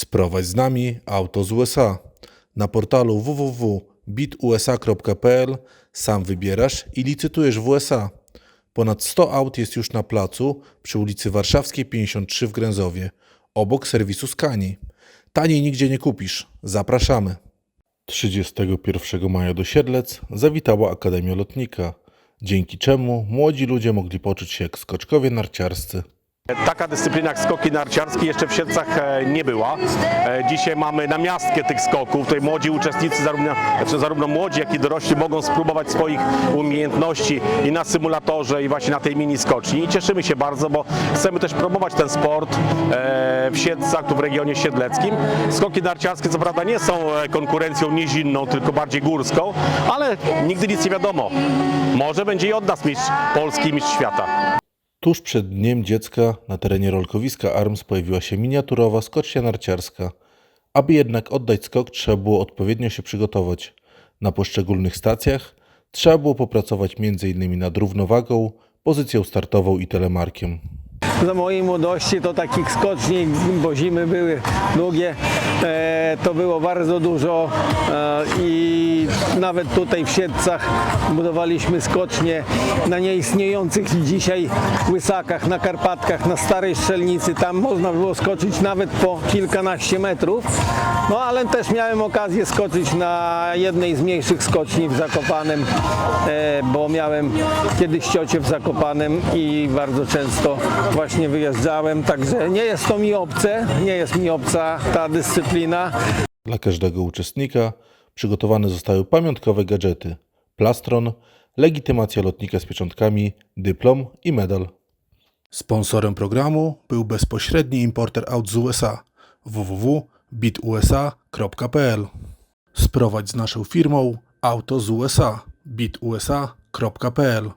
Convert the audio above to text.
Sprowadź z nami auto z USA. Na portalu www.bitusa.pl sam wybierasz i licytujesz w USA. Ponad 100 aut jest już na placu przy ulicy Warszawskiej 53 w Gręzowie, obok serwisu Skani. Taniej nigdzie nie kupisz. Zapraszamy. 31 maja do Siedlec zawitała Akademia Lotnika, dzięki czemu młodzi ludzie mogli poczuć się jak skoczkowie narciarscy. Taka dyscyplina jak skoki narciarskie jeszcze w Siedlcach e, nie była. E, Dzisiaj mamy namiastkę tych skoków. Tutaj młodzi uczestnicy, zarówno, znaczy zarówno młodzi, jak i dorośli mogą spróbować swoich umiejętności i na symulatorze, i właśnie na tej mini skoczni. I cieszymy się bardzo, bo chcemy też promować ten sport e, w Siedlcach, tu w regionie siedleckim. Skoki narciarskie co prawda nie są konkurencją nizinną, tylko bardziej górską, ale nigdy nic nie wiadomo. Może będzie i od nas mistrz Polski, mistrz świata. Tuż przed Dniem Dziecka na terenie rolkowiska ARMS pojawiła się miniaturowa skocznia narciarska. Aby jednak oddać skok, trzeba było odpowiednio się przygotować. Na poszczególnych stacjach trzeba było popracować m.in. nad równowagą, pozycją startową i telemarkiem. Za mojej młodości to takich skoczni, bo zimy były długie, e, to było bardzo dużo e, i nawet tutaj w Siedcach budowaliśmy skocznie na nieistniejących dzisiaj łysakach, na Karpatkach, na Starej Strzelnicy. Tam można było skoczyć nawet po kilkanaście metrów. No ale też miałem okazję skoczyć na jednej z mniejszych skoczni w Zakopanem, e, bo miałem kiedyś ciocię w Zakopanem i bardzo często właśnie wyjeżdżałem, także nie jest to mi obce, nie jest mi obca ta dyscyplina. Dla każdego uczestnika przygotowane zostały pamiątkowe gadżety, plastron, legitymacja lotnika z pieczątkami, dyplom i medal. Sponsorem programu był bezpośredni importer aut z USA www.bitusa.pl Sprowadź z naszą firmą auto z USA bitusa.pl